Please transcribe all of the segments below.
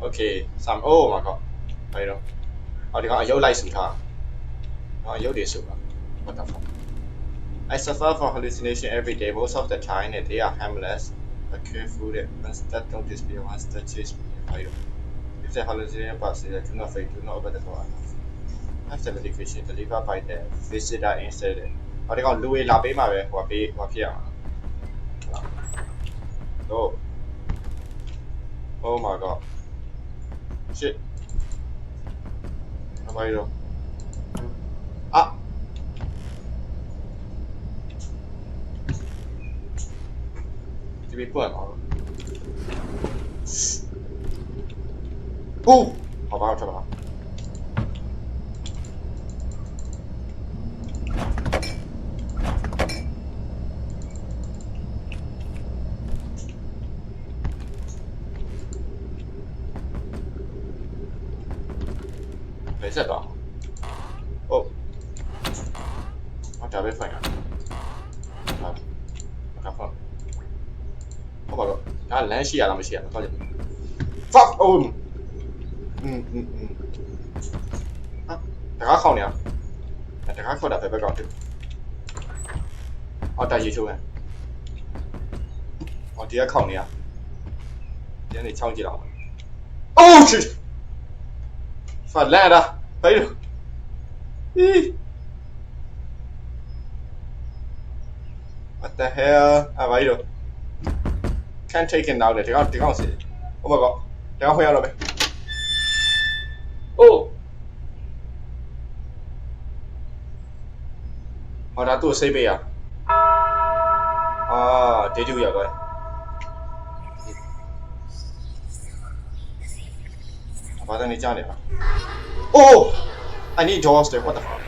Okay. Oh my god. I know. Oh, they got a yo license car. Oh, yo, they super. What the fuck? I suffer from hallucination every day, most of the time, and they are harmless. Occur through that ones that don't disappear, once that chase me. I know. If the hallucination passes, I do not fake, do not open the door. After medication delivered by the visitor instead. Oh, they got Louis Labi, my way. What be? What be? Oh. Oh my god. 这，什么一路？啊。这 about 好吧，好 เชียร์เราไม่เชียร์แล้วก็จะฟับอืมอืมอืมอืมแต่ก็เข้าเนี่ยแต่ก็เข้าดับไปไปก่อนถึงเอาแต่ยูทูบไง哦，直接靠你啊！直接你敲击了。哦去！反来了，哎呦，咦！What the hell？啊，哎呦！Can't take it now လေဒီကောင်ဒီကောင်စီဟိုဘကောဒီကောင်ခွင့်ရတော့ပဲအိုးဟောဒါသူ့စိတ်ပေးရအာဒေတူရောက်တော့ဘာသာနေကြနေလား Oh! I need doors there. What the fuck?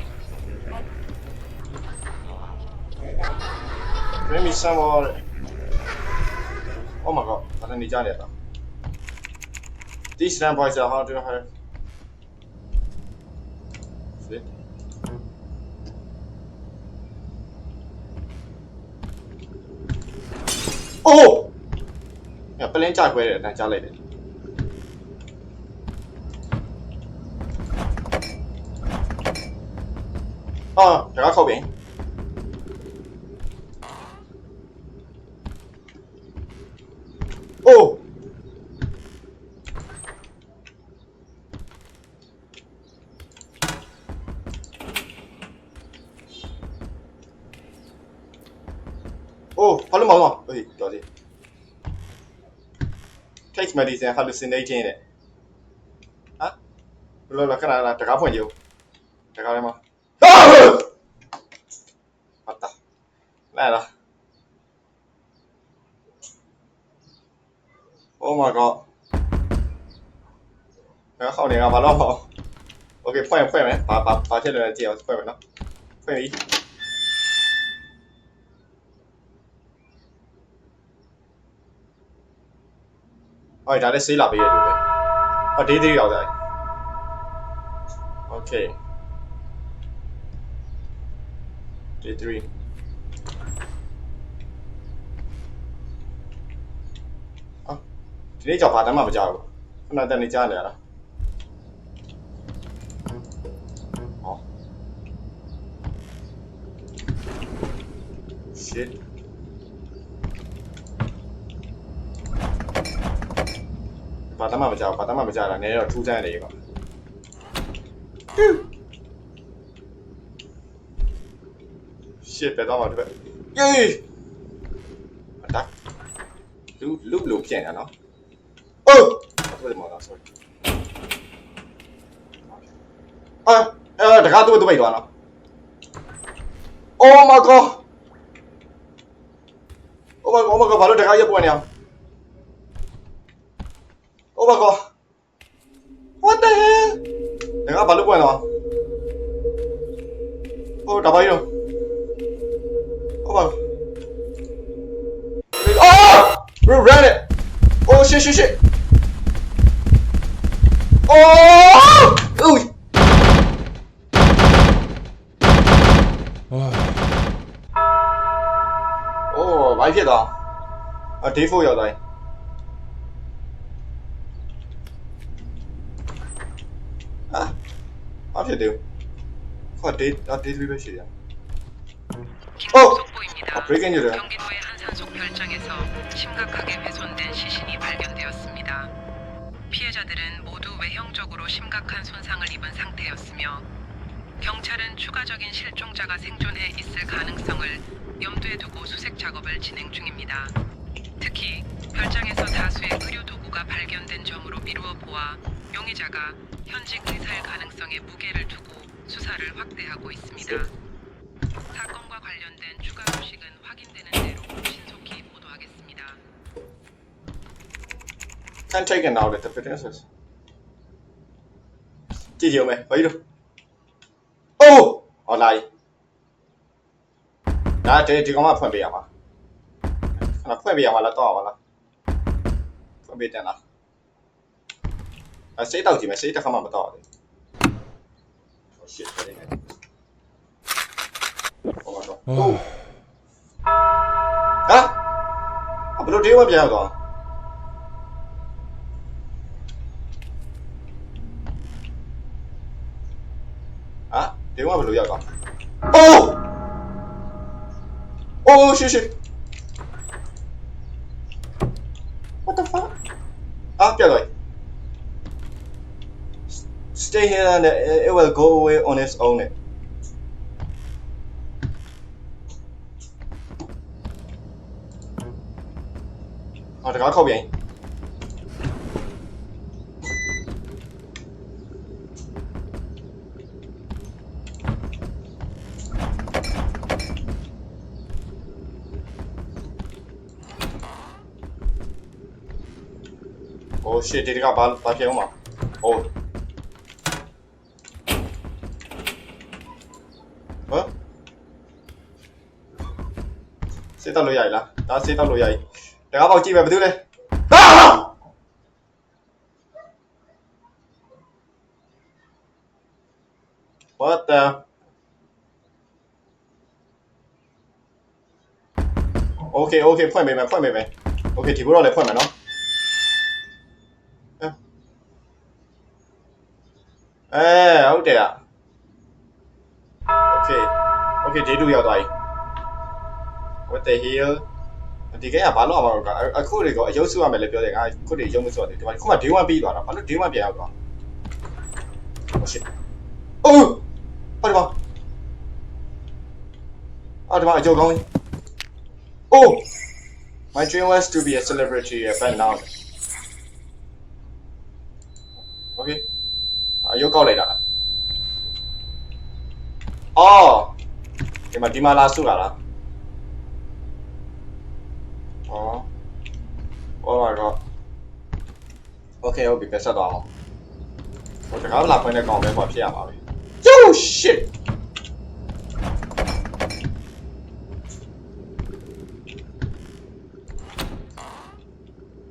Give me some more. 那你加点吧。第一时间，不好意思哈，这个还是。哦。哎，本来加出来的，但加来的。啊，这个靠边。Oh, 발로 막 아. 어 디, 어 디. Takes my disease and hallucinating it. 아? 몰 라, 나 그나 나 대가 보 여. 대가 해 마. 아! 맞 다. 나 라. Oh my god. แล้วเข้าเนี่ยมาล่อโอเคพ่อยพ่อยไหมปาปาปาเช่นเดียวเจียวพ่อยไปเนาะพ่อยนี้ ပြီအော်ဒါလည်းဆေးလာပေးရတယ်ပဲအော်ဒေးသေးရောက်တယ်โอเค Day three. 아, ဒီနေ့ကြောင့်ဘာတမ်းမှမကြောက်ဘူး။ခဏတည်းနေကြားနေရတာ။ဟော shit ဘာတမ်းမှမကြောက်ဘူးဘာတမ်းမှမကြောက်တာနည်းတော့ထူးဆန်းနေပါရှစ်ပဲတော့မှာဒီဘက်ယေးအတာလူလူလူပြန်ရနော်အိုးဘယ်မှာလဲ sorry အာအဲတကားတူတူပဲတော့နော် Oh my god Oh my god Oh my god ဘာလို့တကားရက်ပွင့်နေအောင် what the hell? Đừng áp vào lúc này rồi. Ô, đã bay rồi. Ô, vào. Oh! We ran it! Oh, shit, shit, shit! Oh! Ui! Oh, bãi thiệt à? À, tí phu rồi đây. 아재돼요. 아, 데이, 어! 아, 데이 리벳이야. 어! 아, 브레겐이래. 경기도의 한 산속 별장에서 심각하게 훼손된 시신이 발견되었습니다. 피해자들은 모두 외형적으로 심각한 손상을 입은 상태였으며 경찰은 추가적인 실종자가 생존해 있을 가능성을 염두에 두고 수색 작업을 진행 중입니다. 특히 별장에서 다수의 의료 도구가 발견된 점으로 미루어 보아 용의자가 현직 의사일 가능성에 무게를 두고 수사를 확대하고 있습니다. 사건과 관련된 추가 소식은 확인되는 대로 신속히 보도하겠습니다. Han tager en out efter Princess. Det giver med. Hvor er du? Åh! Oh! Åh oh, nej. Nej, det, det kommer på en mig. Han har prøvet mig, eller drar, eller? Prøv at den her. အစိတ်တောက်ကြည့်မယ်စိတ်တစ်ခါမှမတော့ဘူး shit တယ်နေဟောတော့အိုးဟာဘယ်လိုဒီဝပြန်ရောက်တော့ဟာဒီကဘယ်လိုရောက်သွားအိုးအိုးရှစ်ရှစ် stay here and it will go away on its own. It. là gói không vậy? Oh shit, did it got bad, bad here. Oh. စေးတော့လို့ရည်လားဒါစေးတော့လို့ရည်တကားပေါက်ကြည့်ပဲဘာလုပ်လဲဟာ What the โอเคโอเคဖွင့်ပေးမယ်ဖွင့်ပေးမယ်โอเคဒီဘက်တော့လည်းဖွင့်မယ်နော် အဲဟုတ်တယ်อ่ะโอเคโอเคဒေးတူရောက်သွားပြီ what the hell ဒီကဲကဘာလို့အောင်မလို့ကအခုတွေကအယုတ်စုရမယ်လည်းပြောတယ်ငါခုတွေရုံမစုရတယ်ဒီမှာခုမှ day 1ပြီးသွားတာဘာလို့ day 1ပြန်ရောက်သွား oh shit အိုးဟာဒီမှာအာဒီမှာအကြောကောင်းကြီး oh my dream was to be a celebrity but now okay အရုပ်ကောက်လိုက်တာလားအော်ဒီမှာဒီမှာလာစုတာလား 哦我晚上 ok 我比别赛打了。我这刚拿回来刚好没放屁啊老李。就是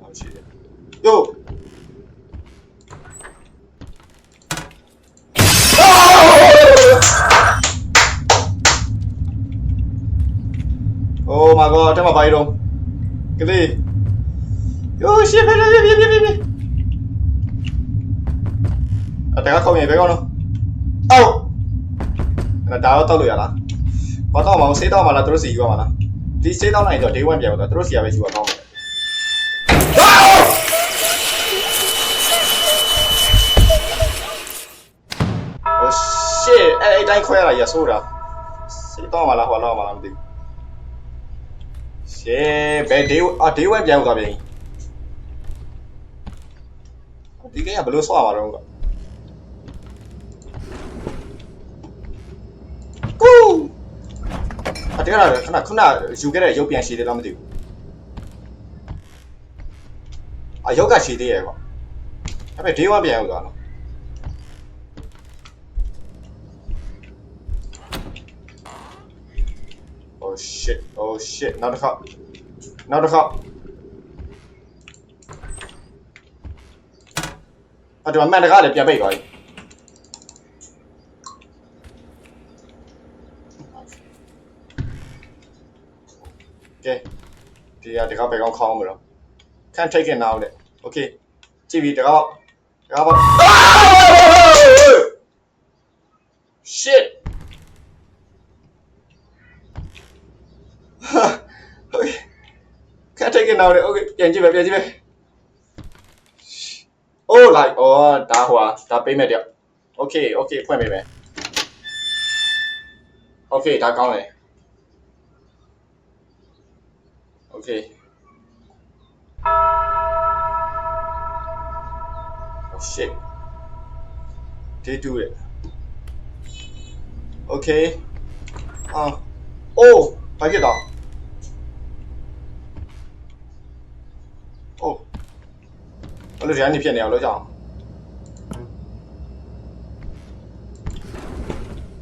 好气人哟 အတကခေါင်းမြေပဲကောင်းတော့အော်အဲ့ဒါတော့တောက်လို့ရလားဘာတော့မအောင်စေးတော့မလားသူတို့စီယူရမှာလားဒီစေးတော့နိုင်တော့ day 1ပြန်တော့သူတို့စီရပဲယူရကောင်းတယ်โอ้ shit အဲ့အဲ့တိုင်းခွဲရတာရဆိုးတာစေးတော့မလားဟောတော့မလားမသိဘူးရှေးဘယ် day အာ day 1ပြန်ရောက်သွားပြန်ဒီကိန်းကဘယ်လိုဆော့ရမှာတော့ ကကူအတေးရခဏခဏယူခဲ့တဲ့ရုပ်ပြန်ရှိတယ်လားမသိဘူးအရုပ်ကရှိသေးရဲ့ကွာဒါပေမဲ့ day 1ပြန်ရောက်သွားနော် Oh shit oh shit နောက်တစ်ခါနောက်တစ်ခါအဲ့ဒါမှန်တကားလည်းပြန်ပိတ်သွားပြီ ကဲဒီကဒီကောက်ဘယ်ကောက်ခေါင်းမလို့ခန့်ထိတ်ခင်နာဦးလေโอเคကြည့်ပြီဒီကောက်ဒီကောက် shit ခန့်ထိတ်ခင်နာဦးလေโอเคပြန်ကြည့်မယ်ပြန်ကြည့်မယ်โอ้ไลค์อ๋อดาหัวดาပေးမယ်တယောက်โอเคโอเคဖွင့်ပေးမယ်โอเคဒါကောင်းတယ် okay. Oh shit. They do it? Okay. Uh oh I get it. oh. 我的人你骗你啊楼长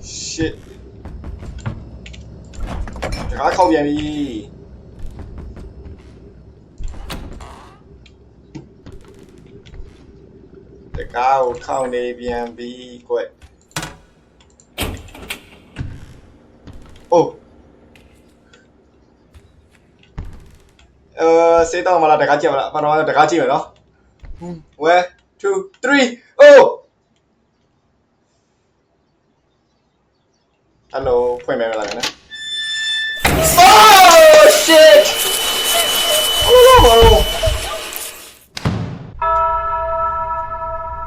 shit. 这还靠边逼 ကားကိုခောက်နေပြန်ပြီကွအိုးအဲစေးတော့မလားတကားကြည့်မလားပထမတကားကြည့်မယ်နော်1 2 3 oh ဟယ်လိုဖွင့်မယ်လားနော် Oh shit! Oh no!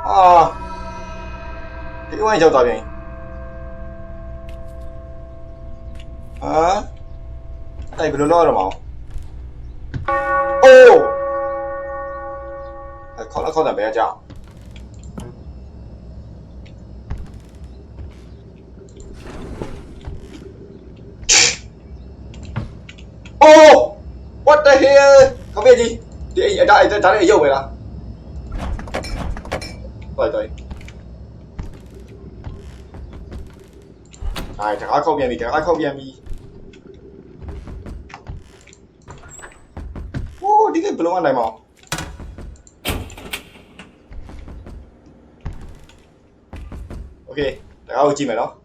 啊，另外一条大兵。啊，那不就乱了吗？哦，还考了考咱别家。哦，我的天，搞别急，这一打一打一又回来。Rồi, Ay, te kalk objem, te đi, objem. Oh, di kan belum ada mau. Ok, đã ao chim mày đó.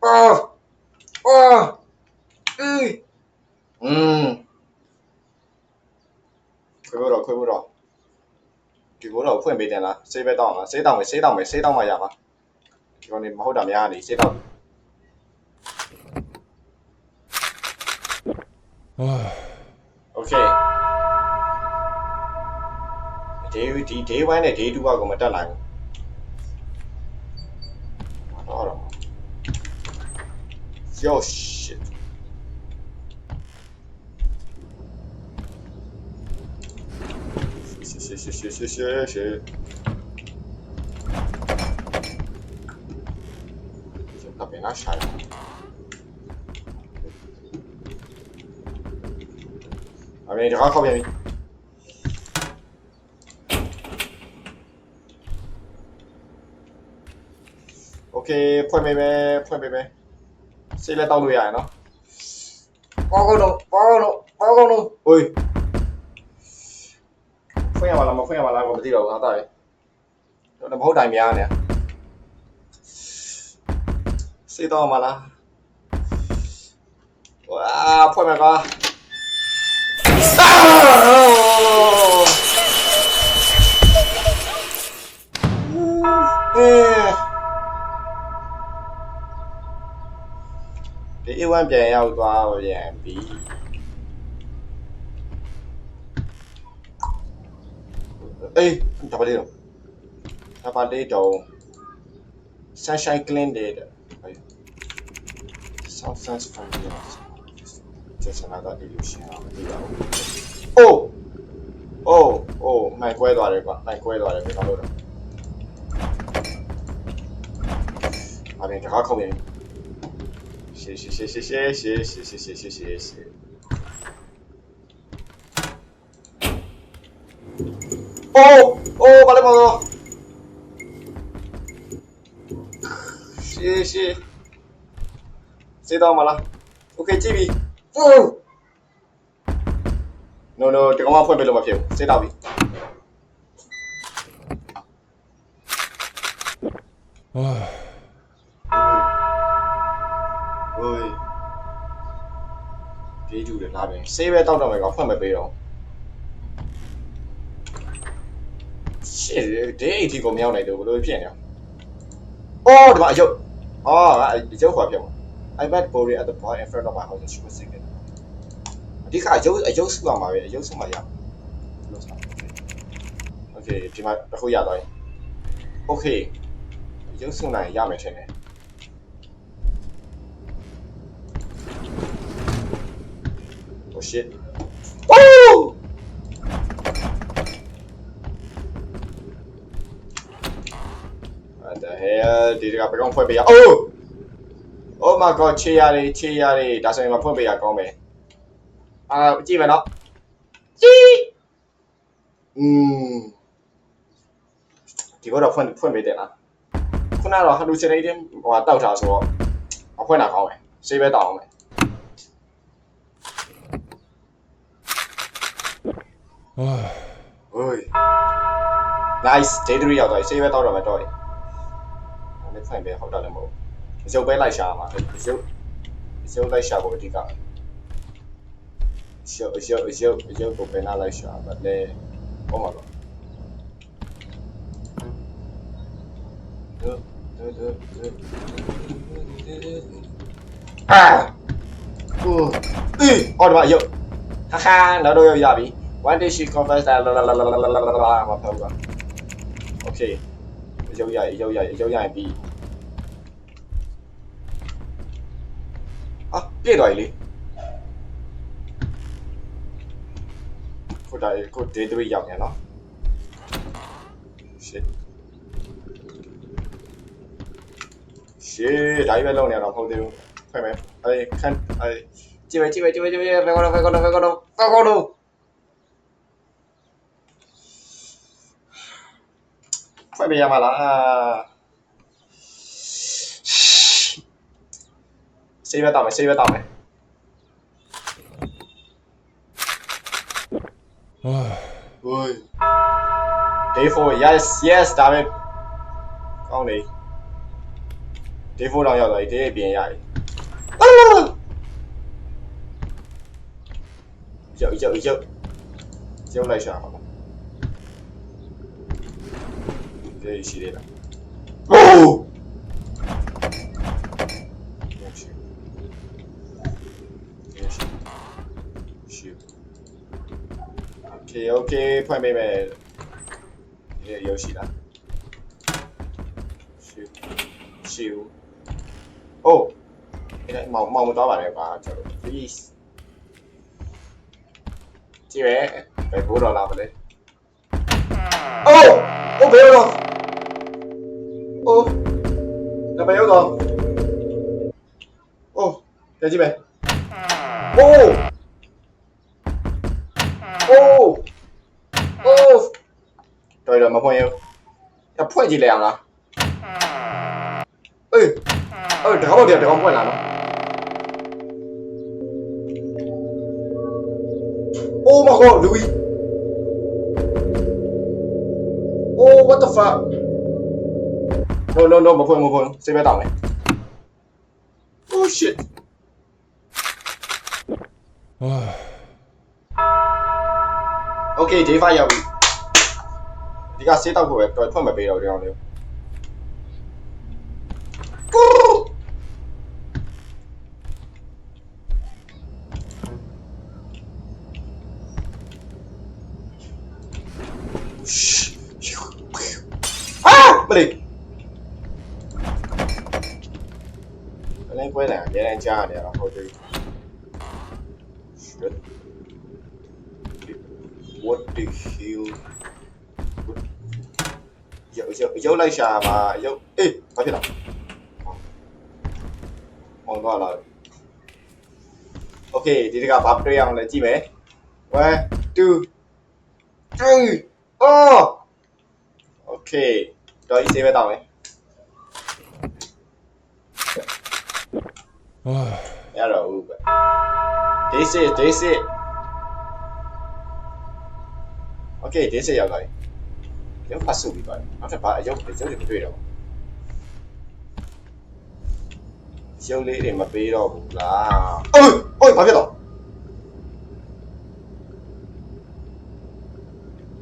Ờ. Ờ. Ừ. Ừ. Khôi vô rồi, khôi vô rồi. ဒီကဘလုံးနိုင်မအောင်โอเคဒါကိုကြည့်မယ်နော်အာအာအေး อืมခွေးဘတော့ခွေးဘတော့ဒီဘောတော့ဖွင့်ပေးတယ်လားစေးပဲတောင်းလားစေးတောင်းမယ်စေးတောင်းမယ်စေးတောင်းမှရမှာဒီကောင်နေမဟုတ်တာများနေစေးတောင်းโอเคဒီဒီ day 1နဲ့ day 2ကကိုမတက်နိုင်ဘူးတော့တော့ yo shit 谢谢谢谢谢那边拿下一个啊啊美女好靠边 ok 快妹妹快妹妹。谁来倒路呀？喏。八号来八号来八号楼喂。 ဖွင့်ရမှာလားမဖွင့်ရမှာလားကိုမသိတော့ဘူးဟာတာလေတော့မဟုတ်တိုင်းများနေစေးတော့မှာလားဝါဖွင့်မယ်ကွာဒီအဝမ်းပြန်ရောက်သွားပြန်ပြီ အေးဒါပါလေးတော့ဒါပါလေးတော့ sunshine clean day တဲ့ sunshine from the just another illusion မသိပါဘူး oh oh oh မိုက်ကွဲသွားတယ်ကွာမိုက်ကွဲသွားတယ်ဘယ်လိုလုပ်လဲအပြင်တခါ Oh, oh, vale, modo. Sí, sí. Sí, toma mala. Ok, chibi. Uh. No, no, te como fue pelo para fiel. Sí, David. Uy. Uy. ဒီကျူတယ်လာပြန်ဆေးပဲတောက်တော့မယ်ကောင်ဖွင့်မပေးတော့ shit ဒင်းအိမ်ထိကိုမရောက်နိုင်တော့ဘူးလို့ဖြစ်နေအောင်အော်ဒီမှာအယုတ်အော်ဒီယုတ်ခွာပြောင်း iPad Pro at the bar in front of my house she was singing အဓိကအယုတ်အယုတ်စုအောင်ပါပဲအယုတ်စုမှာရအောင် okay ဒီမှာတစ်ခုရသွားရင် okay အယုတ်စုနိုင်ရမယ်ထင်တယ်ဟို shit ဝူး What the hell? ဒီတကဘယ်ကောင်ဖွင့်ပေးရ Oh! Oh my god ချေရတယ်ချေရတယ်ဒါဆိုရင်မဖွင့်ပေးရကောင်းမယ်အာကြည့်မယ်နော်ကြည့်อืมဒီကတော့ဖွင့်ဖွင့်ပေးတယ်လားခုနကတော့ hallucinating ဟိုတောက်တာဆိုတော့မဖွင့်တာကောင်းမယ်ဆေးပဲတောက်အောင်မယ်ဟိုး nice day 3ရောက်သွားပြီဆေးပဲတောက်တော့မယ်တော့ရင် လက်ဆိုင်ပဲဟုတ်တာလည်းမဟုတ်ရုပ်ပဲလိုက်ရှာမှာရုပ်ရုပ်လိုက်ရှာဖို့အဓိကရုပ်ရုပ်ရုပ်ရုပ်ကိုပဲလိုက်ရှာပါလေဟောမှာပါအာကိုအေးအော်ဒါရုပ်ဟာဟာနောက်တော့ရပြီ one day she confessed that la la la la la la la မှာပေါ့က okay ရုပ်ရရရုပ်ရရရုပ်ရရင်ပြီးအာပြည့်သွားပြီလေကိုဒါကို day 3ရောက်နေနော် shit shit ဒါကြီးပဲလုံးနေတော့မဟုတ်သေးဘူးဖွင့်မယ်အဲခန်းအဲကြည့်မယ်ကြည့်မယ်ကြည့်မယ်ကြည့်မယ်ဘယ်ကတော့ဘယ်ကတော့ဘယ်ကတော့ဘယ်ကတော့ Vậy bây giờ mà đã Xí vào tàu này, xí vào tàu này Ui Tỷ phu, yes, yes, damn it Con đi. Tỷ phu đang vào lại, tỷ này biến dài Giờ, giờ, giờ Giờ lại sao လေးရှိသေးလားဟိုးโอเคโอเคဖွင့်ပေးမယ်ရေရရှိလားရှိရှိအိုးအဲ့ဒါမောင်မောင်မတော်ပါနဲ့ကွာကျွန်တော် please ကြည့်ရဲဘယ်ဘိုးတော်လာမလဲအိုးအိုးဘယ်ဘိုးတော် ô là béo rồi? Ô để gì vậy ô! Ô! Ô! Trời rồi mà không yêu. Là phun gì lèo là ơi ơi đừng có bao giờ đừng có phun là nó Oh my god, Louis! Oh, what the fuck? No, no, no, một khối, một khối. CP tổng này. Oh shit. okay, chỉ phải vào. Thì cả sĩ tao của em rồi, không phải bị đầu điều nữa. Ah! À, Balik! Gelince hadi hocayı. Şöyle. What the hell? Dẫu, dẫu, dẫu lấy xà mà dẫu... Ê! Có thể đọc. Không có lời. Ok, thì gặp bắp rồi là chi bé. One, two, three, oh! Ok, rồi sẽ bắt đầu này. That a Uber. This is this is. Okay, this is your guy. Yung pasu bi guy. After pa yung yung yung tuyo. Siêu lý thì mà bị đâu là Ôi! Ôi! Bảo biết rồi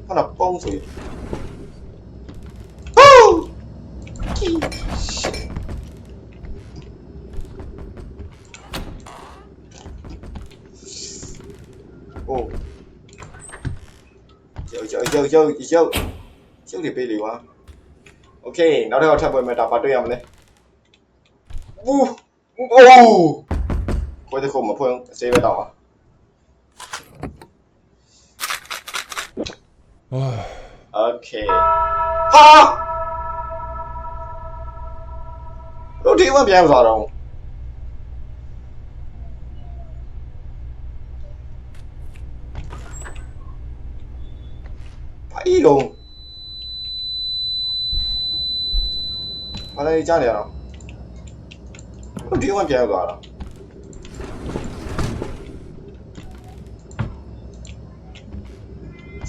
Nó là bông rồi ရုပ်ရုပ်ရုပ်တွေပေးလေကွာโอเคနောက်တစ်ခါထပ်ပွဲမှာဒါပါတွေ့ရမလဲဘူးအိုးကိုယ်တခုမဖွင့်စေးပဲတော့ပါโอเคဟာတို့ဒီမှာပြန်သွားတော့ လုံးဘာလဲကြားနေရတော့ဟုတ်ဒီကောင်ပြန်ရောက်သွားတာ။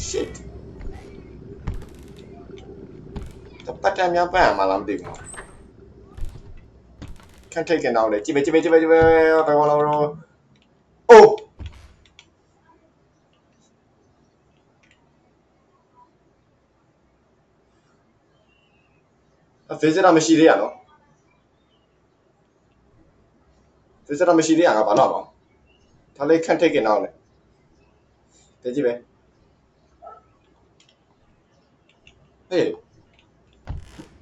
shit တပတ်တမ်းများပတ်ရမှာလားမသိဘူး။ခန့်ထိတ်ကနေတော့လေကြည့်ပဲကြည့်ပဲကြည့်ပဲကြည့်ပဲတော့တော့ visitor မရှိသေးရနော် visitor မရှိသေးရငါဘာလို့အောင်ဒါလေးခန့်ထိတ်ကင်တော့လေတကြည့်ပဲဟေး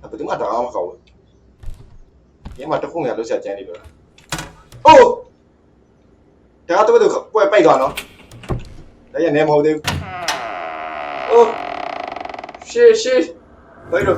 အပတိမတော်အောင်ခေါ်ဘူးညမှာတခုငါလို့ဆက်ကြမ်းနေပြီအိုးဒါတော့တော့ပွဲပိုက်သွားနော်ဒါရနေမဟုတ်သေးဘူးအိုးရှေ့ရှေ့ဘယ်လို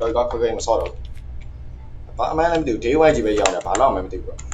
တော့ကခွဲခွဲမဆော့တော့ဘူးဘာအမှန်လည်းမသိဘူး day wide ကြီးပဲရောက်တယ်ဘာလို့မှမသိဘူး